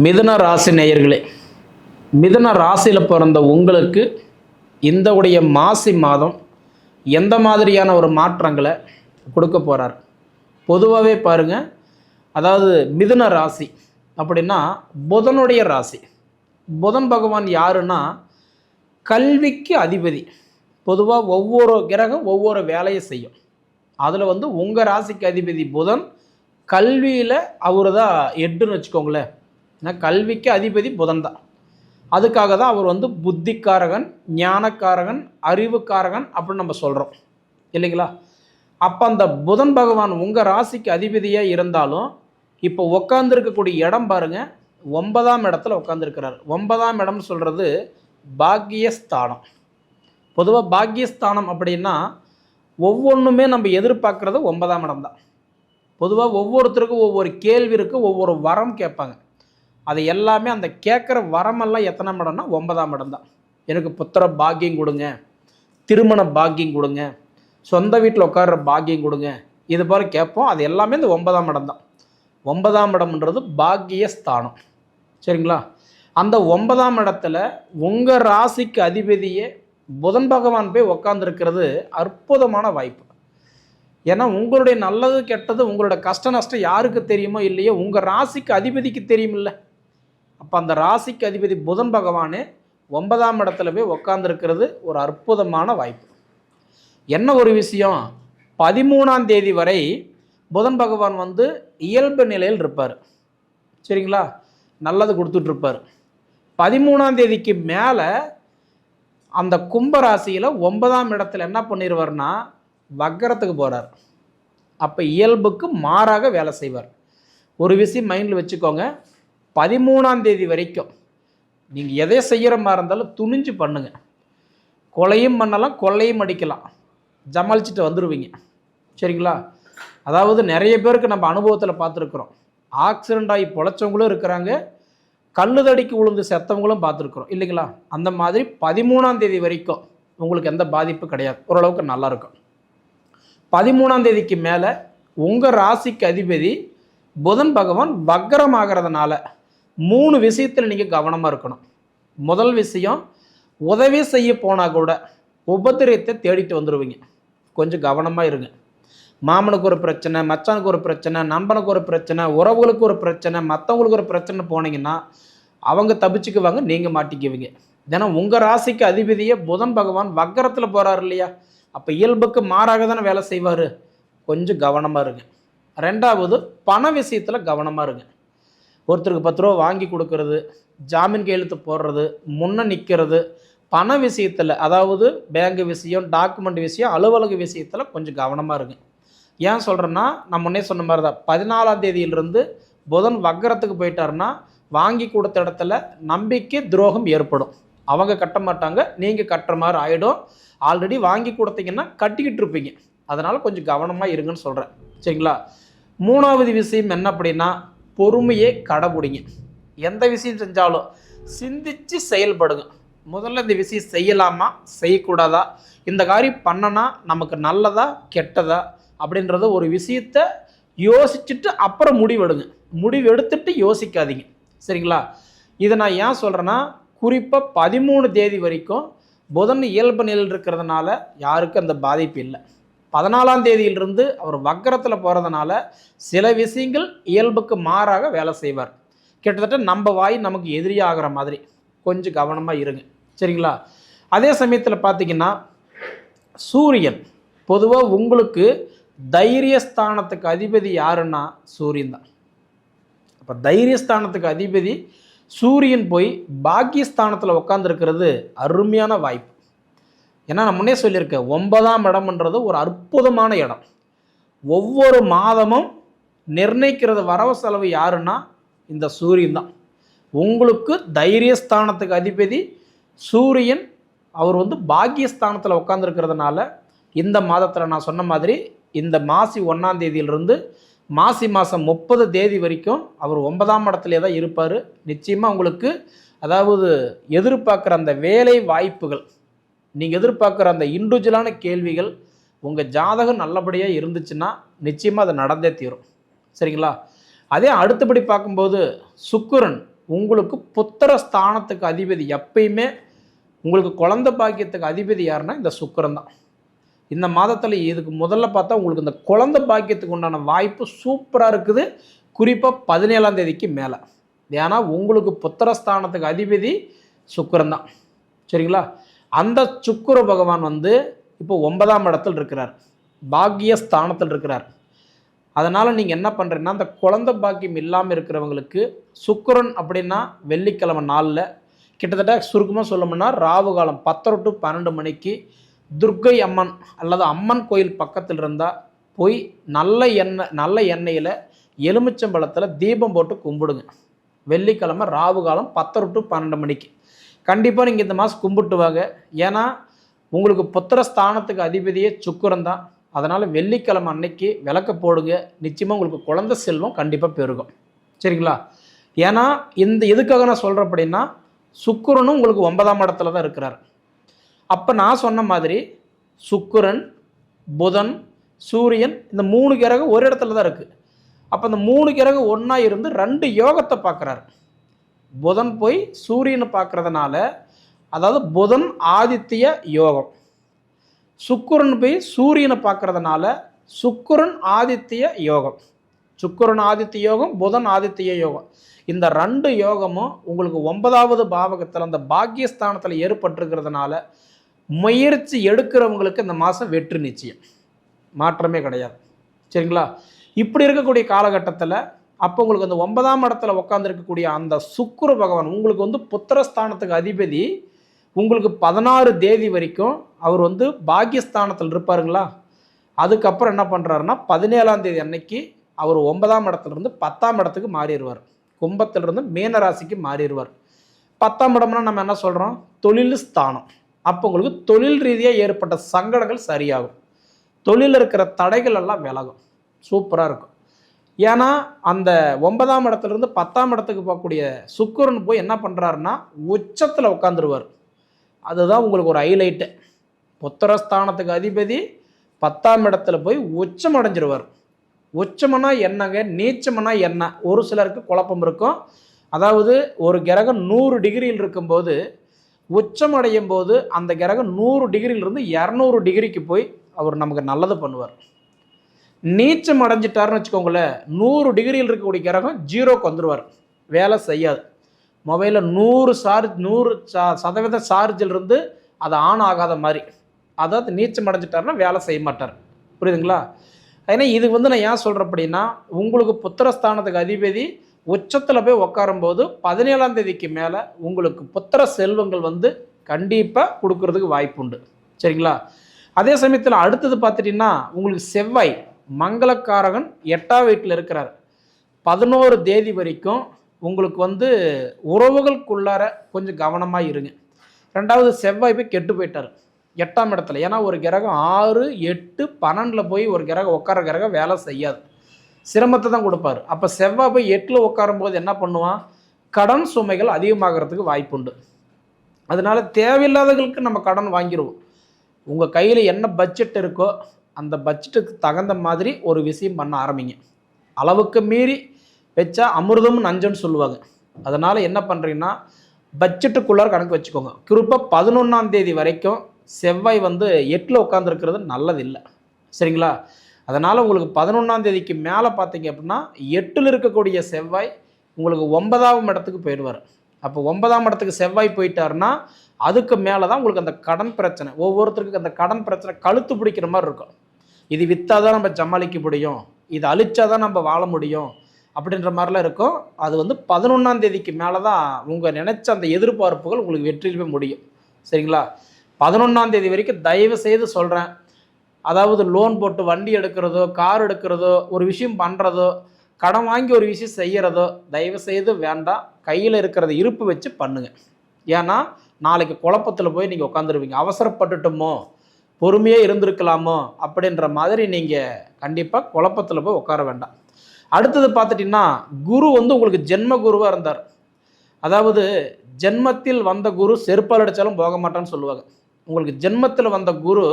மிதுன ராசி நேயர்களே மிதுன ராசியில் பிறந்த உங்களுக்கு இந்த உடைய மாசி மாதம் எந்த மாதிரியான ஒரு மாற்றங்களை கொடுக்க போகிறார் பொதுவாகவே பாருங்கள் அதாவது மிதுன ராசி அப்படின்னா புதனுடைய ராசி. புதன் பகவான் யாருன்னா கல்விக்கு அதிபதி. பொதுவாக ஒவ்வொரு கிரகம் ஒவ்வொரு வேலையை செய்யும். அதில் வந்து உங்கள் ராசிக்கு அதிபதி புதன் கல்வியில் அவர் தான் எட்டுன்னு வச்சுக்கோங்களேன். ஏன்னா கல்விக்கு அதிபதி புதன் தான். அதுக்காக தான் அவர் வந்து புத்திக்காரகன் ஞானக்காரகன் அறிவுக்காரகன் அப்படின்னு நம்ம சொல்கிறோம் இல்லைங்களா? அப்போ அந்த புதன் பகவான் உங்கள் ராசிக்கு அதிபதியாக இருந்தாலும் இப்போ உட்காந்துருக்கக்கூடிய இடம் பாருங்க ஒன்பதாம் இடத்துல உட்காந்துருக்கிறார் ஒன்பதாம் இடம்னு சொல்கிறது பாக்கியஸ்தானம். பொதுவாக பாக்கியஸ்தானம் அப்படின்னா ஒவ்வொன்றுமே நம்ம எதிர்பார்க்குறது ஒன்பதாம் இடம் தான் பொதுவாக ஒவ்வொருத்தருக்கும் ஒவ்வொரு கேள்வி இருக்குது ஒவ்வொரு வரம் கேட்பாங்க. அது எல்லாமே அந்த கேட்குற வரமெல்லாம் எத்தனாம் இடம்னா ஒன்பதாம் இடம் தான் எனக்கு புத்திர பாக்கியம் கொடுங்க திருமண பாக்கியம் கொடுங்க சொந்த வீட்டில் உட்கார்ற பாக்கியம் கொடுங்க. இது போல் கேட்போம் அது எல்லாமே இந்த ஒன்பதாம் இடம் தான் ஒன்பதாம் இடம்ன்றது பாக்கிய ஸ்தானம் சரிங்களா? அந்த ஒன்பதாம் இடத்துல உங்கள் ராசிக்கு அதிபதியே புதன் பகவான் போய் உக்காந்துருக்கிறது அற்புதமான வாய்ப்பு. ஏன்னா உங்களுடைய நல்லது கெட்டது உங்களோட கஷ்ட நஷ்டம் யாருக்கு தெரியுமோ இல்லையோ உங்கள் ராசிக்கு அதிபதிக்கு தெரியுமில்ல அப்போ அந்த ராசிக்கு அதிபதி புதன் பகவானே ஒன்பதாம் இடத்துல போய் உக்காந்துருக்கிறது ஒரு அற்புதமான வாய்ப்பு. என்ன ஒரு விஷயம்? பதிமூணாம் தேதி வரை புதன் பகவான் வந்து இயல்பு நிலையில் இருப்பார். சரிங்களா? நல்லது கொடுத்துட்ருப்பார். பதிமூணாம் தேதிக்கு மேலே அந்த கும்ப ராசியில் ஒன்பதாம் இடத்துல என்ன பண்ணிடுவார்னா வக்கரத்துக்கு போகிறார் அப்போ இயல்புக்கு மாறாக வேலை செய்வார். ஒரு விஷயம் மைண்டில் வச்சுக்கோங்க. பதிமூணாம் தேதி வரைக்கும் நீங்கள் எதை செய்கிற மாதிரி இருந்தாலும் துணிஞ்சு பண்ணுங்க. கொலையும் பண்ணலாம் கொள்ளையும் அடிக்கலாம். ஜமாளிச்சுட்டு வந்துடுவீங்க சரிங்களா? அதாவது நிறைய பேருக்கு நம்ம அனுபவத்தில் பார்த்துருக்குறோம். ஆக்சிடெண்ட் ஆகி பொழைச்சவங்களும் இருக்கிறாங்க. கல்லுதடிக்கு விழுந்து செத்தவங்களும் பார்த்துருக்குறோம். இல்லைங்களா? அந்த மாதிரி பதிமூணாம் தேதி வரைக்கும் உங்களுக்கு எந்த பாதிப்பு கிடையாது. ஓரளவுக்கு நல்லாயிருக்கும் பதிமூணாம் தேதிக்கு மேலே உங்கள் ராசிக்கு அதிபதி புதன் பகவான் வக்ரம் ஆகிறதுனால மூணு விஷயத்தில் நீங்கள் கவனமாக இருக்கணும். முதல் விஷயம் உதவி செய்ய போனால் கூட உபத்திரியத்தை தேடிட்டு வந்துடுவீங்க கொஞ்சம் கவனமாக இருங்க. மாமனுக்கு ஒரு பிரச்சனை மச்சானுக்கு ஒரு பிரச்சனை நண்பனுக்கு ஒரு பிரச்சனை உறவுகளுக்கு ஒரு பிரச்சனை மற்றவங்களுக்கு ஒரு பிரச்சனை போனீங்கன்னா அவங்க தப்பிச்சுக்குவாங்க நீங்கள் மாட்டிக்குவீங்க. தினம் உங்கள் ராசிக்கு அதிபதியே புதன் பகவான் வக்கரத்தில் போகிறார் இல்லையா? அப்போ இயல்புக்கு மாறாக தானே வேலை செய்வார். கொஞ்சம் கவனமாக இருங்க. ரெண்டாவது பண விஷயத்தில் கவனமாக இருங்க. ஒருத்தருக்கு பத்து ரூபா வாங்கி கொடுக்கறது ஜாமீன் கையெழுத்து போடுறது முன்ன நிற்கிறது பண விஷயத்தில் அதாவது பேங்க் விஷயம் டாக்குமெண்ட் விஷயம் அலுவலக விஷயத்தில் கொஞ்சம் கவனமாக இருங்க. ஏன் சொல்கிறேன்னா நான் முன்னே சொன்ன மாதிரி தான் பதினாலாம் தேதியிலிருந்து புதன் வக்கரத்துக்கு போயிட்டாருன்னா வாங்கி கொடுத்த இடத்துல நம்பிக்கை துரோகம் ஏற்படும். அவங்க கட்ட மாட்டாங்க நீங்கள் கட்டுற மாதிரி ஆகிடும் ஆல்ரெடி வாங்கி கொடுத்தீங்கன்னா கட்டிக்கிட்டு இருப்பீங்க. அதனால் கொஞ்சம் கவனமாக இருங்கன்னு சொல்கிறேன் சரிங்களா? மூணாவது விஷயம் என்ன அப்படின்னா பொறுமையை கடைபிடிங்க எந்த விஷயம் செஞ்சாலும் சிந்திச்சு செயல்படுங்க. முதல்ல இந்த விஷயம் செய்யலாமா? செய்யக்கூடாதா? இந்த காரியம் பண்ணனா நமக்கு நல்லதா கெட்டதா? அப்படின்றத ஒரு விஷயத்த யோசிச்சுட்டு அப்புறம் முடிவெடுங்க. முடிவு எடுத்துட்டு யோசிக்காதீங்க. சரிங்களா? இதை நான் ஏன் சொல்கிறேன்னா குறிப்பாக பதிமூணு தேதி வரைக்கும் புதன் இயல்பு நிலையில் இருக்கிறதுனால யாருக்கும் அந்த பாதிப்பு இல்லை. பதினாலாம் தேதியிலிருந்து அவர் வக்கரத்தில் போகிறதுனால சில விஷயங்கள் இயல்புக்கு மாறாக வேலை செய்வார். கிட்டத்தட்ட நம்ம வாய் நமக்கு எதிரியாகிற மாதிரி. கொஞ்சம் கவனமாக இருங்க. சரிங்களா? அதே சமயத்தில் பார்த்தீங்கன்னா சூரியன். பொதுவாக உங்களுக்கு தைரியஸ்தானத்துக்கு அதிபதி யாருன்னா சூரியன் தான். அப்போ தைரியஸ்தானத்துக்கு அதிபதி சூரியன் போய் பாக்கியஸ்தானத்தில் உட்காந்துருக்கிறது அருமையான வாய்ப்பு. ஏன்னா நான் முன்னே சொல்லியிருக்கேன் ஒன்பதாம் இடம்ன்றது ஒரு அற்புதமான இடம். ஒவ்வொரு மாதமும் நிர்ணயிக்கிறது வரவு செலவு யாருன்னா இந்த சூரியன் தான். உங்களுக்கு தைரியஸ்தானத்துக்கு அதிபதி சூரியன் அவர் வந்து பாக்கியஸ்தானத்தில் உட்காந்துருக்கிறதுனால இந்த மாதத்தில் நான் சொன்ன மாதிரி இந்த மாசி ஒன்றாம் தேதியிலிருந்து மாசி மாதம் முப்பது தேதி வரைக்கும் அவர் ஒன்பதாம் இடத்துல தான் இருப்பார். நிச்சயமாக உங்களுக்கு அதாவது எதிர்பார்க்குற அந்த வேலை வாய்ப்புகள் நீங்கள் எதிர்பார்க்குற அந்த இண்டிவிஜுவலான கேள்விகள் உங்கள் ஜாதகம் நல்லபடியாக இருந்துச்சுன்னா நிச்சயமாக அது நடந்தே தீரும். சரிங்களா? அதே அடுத்தபடி பார்க்கும்போது சுக்கிரன் உங்களுக்கு புத்திர ஸ்தானத்துக்கு அதிபதி எப்பயுமே உங்களுக்கு குழந்தை பாக்கியத்துக்கு அதிபதி யாருன்னா இந்த சுக்கரன் தான். இந்த மாதத்தில் இதுக்கு முதல்ல பார்த்தா உங்களுக்கு இந்த குழந்தை பாக்கியத்துக்கு உண்டான வாய்ப்பு சூப்பராக இருக்குது. குறிப்பாக பதினேழாம் தேதிக்கு மேலே. ஏன்னா உங்களுக்கு புத்திரஸ்தானத்துக்கு அதிபதி சுக்கரன் தான். சரிங்களா? அந்த சுக்குர பகவான் வந்து இப்போ ஒன்பதாம் இடத்தில் இருக்கிறார். பாக்கிய ஸ்தானத்தில் இருக்கிறார். அதனால் நீங்கள் என்ன பண்ணுறீங்கன்னா அந்த குழந்தை பாக்கியம் இல்லாமல் இருக்கிறவங்களுக்கு சுக்கரன் அப்படின்னா வெள்ளிக்கிழமை நாளில் கிட்டத்தட்ட சுருக்கமாக சொல்லணும்னா ராவு காலம் பத்தரை டு பன்னெண்டு மணிக்கு துர்க்கை அம்மன் அல்லது அம்மன் கோயில் பக்கத்தில் இருந்தால் போய் நல்ல எண்ணெய் நல்ல எண்ணெயில் எலுமிச்சம்பழத்தில் தீபம் போட்டு கும்பிடுங்க. வெள்ளிக்கிழமை ராவு காலம் பத்தரை டு பன்னெண்டு மணிக்கு. கண்டிப்பாக நீங்கள் இந்த மாதம் கும்பிட்டு வாங்க ஏன்னா உங்களுக்கு புத்திர ஸ்தானத்துக்கு அதிபதியே சுக்கிரன் தான். அதனால் வெள்ளிக்கிழமை அன்னைக்கு விளக்க போடுங்க. நிச்சயமாக உங்களுக்கு குழந்தை செல்வம் கண்டிப்பாக பெருகும். சரிங்களா? ஏன்னா இந்த எதுக்காக நான் சொல்கிறேன் அப்படின்னா சுக்குரனும் உங்களுக்கு ஒன்பதாம் இடத்துல தான் இருக்கிறார். அப்போ நான் சொன்ன மாதிரி சுக்குரன் புதன் சூரியன் இந்த மூணு கிரகம் ஒரு இடத்துல தான் இருக்குது அப்போ இந்த மூணு கிரகம் ஒன்றா இருந்து ரெண்டு யோகத்தை பார்க்குறாரு. புதன் போய் சூரியனை பார்க்குறதுனால அதாவது புதன் ஆதித்ய யோகம். சுக்குரன் போய் சூரியனை பார்க்குறதுனால சுக்குரன் ஆதித்ய யோகம். சுக்குரன் ஆதித்ய யோகம் புதன் ஆதித்ய யோகம். இந்த ரெண்டு யோகமும் உங்களுக்கு ஒன்பதாவது பாவகத்தில் அந்த பாக்கியஸ்தானத்தில் ஏற்பட்டிருக்கிறதுனால முயற்சி எடுக்கிறவங்களுக்கு இந்த மாதம் வெற்றி நிச்சயம். மாற்றமே கிடையாது. சரிங்களா? இப்படி இருக்கக்கூடிய காலகட்டத்தில் அப்போ உங்களுக்கு அந்த ஒன்பதாம் இடத்துல உட்காந்துருக்கக்கூடிய அந்த சுக்குர பகவான் உங்களுக்கு வந்து புத்திரஸ்தானத்துக்கு அதிபதி. உங்களுக்கு பதினாறு தேதி வரைக்கும் அவர் வந்து பாக்கியஸ்தானத்தில் இருப்பாருங்களா? அதுக்கப்புறம் என்ன பண்ணுறாருன்னா பதினேழாம் தேதி அன்னைக்கு அவர் ஒன்பதாம் இடத்துலேருந்து பத்தாம் இடத்துக்கு மாறிடுவார். கும்பத்திலிருந்து மீனராசிக்கு மாறிடுவார். பத்தாம் இடம்னா நம்ம என்ன சொல்கிறோம் தொழில் ஸ்தானம். அப்போ உங்களுக்கு தொழில் ரீதியாக ஏற்பட்ட சங்கடங்கள் சரியாகும். தொழிலில் இருக்கிற தடைகள் எல்லாம் விலகும். சூப்பராக இருக்கும். ஏன்னா அந்த ஒன்பதாம் இடத்துலேருந்து பத்தாம் இடத்துக்கு போகக்கூடிய சுக்கரன் போய் என்ன பண்ணுறாருன்னா உச்சத்தில் உட்காந்துருவார் அதுதான் உங்களுக்கு ஒரு ஹைலைட்டு புத்திரஸ்தானத்துக்கு அதிபதி பத்தாம் இடத்துல போய் உச்சம் அடைஞ்சிருவார். உச்சமனா என்னங்க நீச்சமனா என்ன ஒரு சிலருக்கு குழப்பம் இருக்கும். அதாவது ஒரு கிரகம் நூறு டிகிரியில் இருக்கும்போது உச்சம் அடையும் போது அந்த கிரகம் நூறு டிகிரியிலிருந்து இரநூறு டிகிரிக்கு போய் அவர் நமக்கு நல்லது பண்ணுவார். நீச்சம் அடைஞ்சிட்டாருன்னு வச்சுக்கோங்களேன் நூறு டிகிரியில் இருக்கக்கூடிய கிரகம் ஜீரோக்கு வந்துடுவார் வேலை செய்யாது. மொபைலில் நூறு சார்ஜ் நூறு சா சதவீத சார்ஜில் இருந்து அது ஆன் ஆகாத மாதிரி. அதாவது நீச்சம் அடைஞ்சிட்டாருன்னா வேலை செய்ய மாட்டார். புரியுதுங்களா? ஏன்னா இது வந்து நான் ஏன் சொல்கிறேன் அப்படின்னா உங்களுக்கு புத்திரஸ்தானத்துக்கு அதிபதி உச்சத்தில் போய் உட்காரும்போது பதினேழாம் தேதிக்கு மேலே உங்களுக்கு புத்திர செல்வங்கள் வந்து கண்டிப்பாக கொடுக்கறதுக்கு வாய்ப்பு உண்டு சரிங்களா? அதே சமயத்தில் அடுத்தது பார்த்துட்டிங்கன்னா உங்களுக்கு செவ்வாய். மங்களக்காரகன் எட்டாம் வீட்டில் இருக்கிறார். பதினோரு தேதி வரைக்கும் உங்களுக்கு வந்து உறவுகளுக்குள்ளார கொஞ்சம் கவனமாக இருங்க. ரெண்டாவது செவ்வாய் போய் கெட்டு போயிட்டார். எட்டாம் இடத்துல. ஏன்னா ஒரு கிரகம் ஆறு எட்டு பன்னெண்டில் போய் ஒரு கிரகம் உட்கார கிரகம் வேலை செய்யாது. சிரமத்தை தான் கொடுப்பார். அப்போ செவ்வாய் போய் எட்டில் உட்காரும்போது என்ன பண்ணுவான்? கடன் சுமைகள் அதிகமாகிறதுக்கு வாய்ப்புண்டு. அதனால் தேவையில்லாதவர்களுக்கு நம்ம கடன் வாங்கிடுவோம் உங்கள் கையில் என்ன பட்ஜெட் இருக்கோ அந்த பட்ஜெட்டுக்கு தகுந்த மாதிரி ஒரு விஷயம் பண்ண ஆரம்பிங்க. அளவுக்கு மீறி வச்சா அமிர்தம் நஞ்சன்னு சொல்லுவாங்க. அதனால் என்ன பண்ணுறீங்கன்னா பட்ஜெட்டுக்குள்ளார கணக்கு வச்சுக்கோங்க. குறிப்பாக பதினொன்றாம் தேதி வரைக்கும் செவ்வாய் வந்து எட்டில் உட்காந்துருக்கிறது நல்லதில்லை. சரிங்களா? அதனால் உங்களுக்கு பதினொன்றாம் தேதிக்கு மேலே பார்த்தீங்க அப்படின்னா எட்டில் இருக்கக்கூடிய செவ்வாய் உங்களுக்கு ஒன்பதாம் இடத்துக்கு போயிடுவார். அப்போ ஒன்பதாம் இடத்துக்கு செவ்வாய் போயிட்டாருன்னா அதுக்கு மேலே தான் உங்களுக்கு அந்த கடன் பிரச்சனை. ஒவ்வொருத்தருக்கு அந்த கடன் பிரச்சனை கழுத்து பிடிக்கிற மாதிரி இருக்கும். இது விற்றா தான் நம்ம சமாளிக்க முடியும். இது அழிச்சா தான் நம்ம வாழ முடியும். அப்படின்ற மாதிரிலாம் இருக்கும். அது வந்து பதினொன்றாம் தேதிக்கு மேலே தான் உங்கள் நினச்ச அந்த எதிர்பார்ப்புகள் உங்களுக்கு வெற்றியிலுமே முடியும். சரிங்களா? பதினொன்றாம் தேதி வரைக்கும் தயவு செய்து சொல்கிறேன் அதாவது லோன் போட்டு வண்டி எடுக்கிறதோ கார் எடுக்கிறதோ ஒரு விஷயம் பண்ணுறதோ கடன் வாங்கி ஒரு விஷயம் செய்கிறதோ தயவு செய்து வேண்டாம். கையில் இருக்கிறத இருப்பு வச்சு பண்ணுங்கள் ஏன்னா நாளைக்கு குழப்பத்தில் போய் நீங்கள் உட்காந்துருவீங்க அவசரப்பட்டுட்டோமோ? பொறுமையாக இருந்திருக்கலாமோ அப்படின்ற மாதிரி நீங்கள் கண்டிப்பாக குழப்பத்தில் போய் உட்கார வேண்டாம். அடுத்தது பார்த்துட்டிங்கன்னா குரு வந்து உங்களுக்கு ஜென்ம குருவாக இருந்தார். அதாவது ஜென்மத்தில் வந்த குரு செருப்பால் அடித்தாலும் போக மாட்டான்னு சொல்லுவாங்க. உங்களுக்கு ஜென்மத்தில் வந்த குரு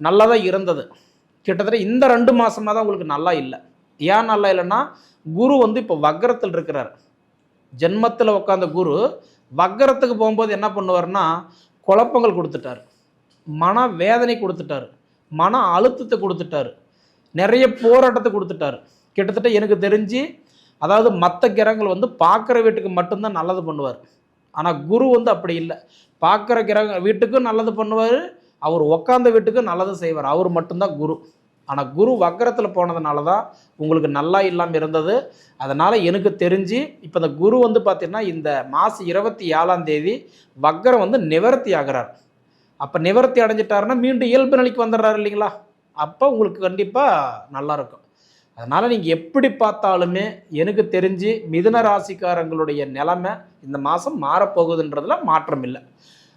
நல்லா தான் இருந்தது. கிட்டத்தட்ட இந்த ரெண்டு மாதமாக தான் உங்களுக்கு நல்லா இல்லை. ஏன் நல்லா இல்லைன்னா குரு வந்து இப்போ வக்கரத்தில் இருக்கிறார். ஜென்மத்தில் உட்காந்த குரு வக்கரத்துக்கு போகும்போது என்ன பண்ணுவார்னா குழப்பங்கள் கொடுத்துட்டார். மன வேதனை கொடுத்துட்டார். மன அழுத்தத்தை கொடுத்துட்டார். நிறைய போராட்டத்தை கொடுத்துட்டார். கிட்டத்தட்ட எனக்கு தெரிஞ்சு அதாவது மற்ற கிரகங்கள் வந்து பார்க்குற வீட்டுக்கு மட்டும்தான் நல்லது பண்ணுவார். ஆனால் குரு வந்து அப்படி இல்லை. பார்க்குற கிரக வீட்டுக்கும் நல்லது பண்ணுவார். அவர் உக்காந்த வீட்டுக்கும் நல்லது செய்வார். அவர் மட்டும்தான் குரு. ஆனால் குரு வக்கரத்தில் போனதுனால தான் உங்களுக்கு நல்லா இல்லாமல் இருந்தது. அதனால் எனக்கு தெரிஞ்சு இப்போ இந்த குரு வந்து பார்த்திங்கன்னா இந்த மாதம் இருபத்தி ஏழாம் தேதி வக்கரம் வந்து நிவர்த்தி ஆகிறார். அப்போ நிவர்த்தி அடைஞ்சிட்டாருன்னா மீண்டும் இயல்பு நிலைக்கு வந்துடுறாரு இல்லைங்களா? அப்போ உங்களுக்கு கண்டிப்பாக நல்லாயிருக்கும் அதனால் நீங்கள் எப்படி பார்த்தாலுமே எனக்கு தெரிஞ்சு மிதுன ராசிக்காரங்களுடைய நிலைமை இந்த மாதம் மாறப்போகுதுன்றதுல மாற்றம் இல்லை.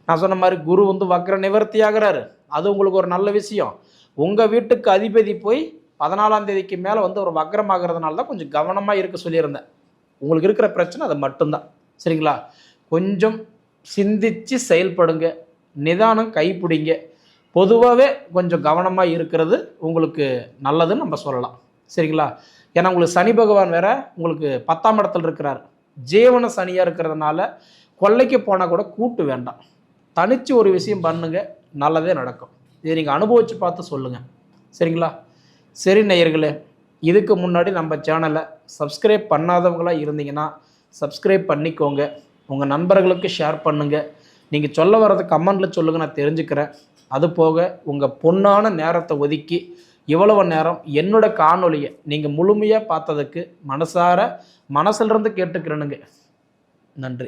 நான் சொன்ன மாதிரி குரு வந்து வக்ர நிவர்த்தி ஆகிறாரு. அது உங்களுக்கு ஒரு நல்ல விஷயம். உங்கள் வீட்டுக்கு அதிபதி போய் பதினாலாம் தேதிக்கு மேலே வந்து ஒரு வக்ரமாகிறதுனால தான் கொஞ்சம் கவனமாக இருக்க சொல்லியிருந்தேன். உங்களுக்கு இருக்கிற பிரச்சனை அது மட்டும்தான். சரிங்களா? கொஞ்சம் சிந்தித்து செயல்படுங்க. நிதானம் கைப்பிடிங்க. பொதுவாகவே கொஞ்சம் கவனமாக இருக்கிறது உங்களுக்கு நல்லதுன்னு நம்ம சொல்லலாம். சரிங்களா? ஏன்னா உங்களுக்கு சனி பகவான் வேற உங்களுக்கு பத்தாம் இடத்துல இருக்கிறார். ஜீவன சனியாக இருக்கிறதுனால கொல்லைக்கு போனால் கூட கூட்டு வேண்டாம். தனித்து ஒரு விஷயம் பண்ணுங்க நல்லதே நடக்கும். இதை நீங்கள் அனுபவித்து பார்த்து சொல்லுங்கள் சரிங்களா? சரி நேயர்களே இதுக்கு முன்னாடி நம்ம சேனலை சப்ஸ்கிரைப் பண்ணாதவங்களாக இருந்தீங்கன்னா சப்ஸ்கிரைப் பண்ணிக்கோங்க. உங்கள் நண்பர்களுக்கு ஷேர் பண்ணுங்கள் நீங்கள் சொல்ல வர்றதை கமெண்டில் சொல்லுங்கள் நான் தெரிஞ்சுக்கிறேன். அது போக உங்கள் பொன்னான நேரத்தை ஒதுக்கி இவ்வளவு நேரம் என்னோட காணொலியை நீங்கள் முழுமையாக பார்த்ததுக்கு மனசார மனசுலேருந்து கேட்டுக்கிறேனுங்க. நன்றி.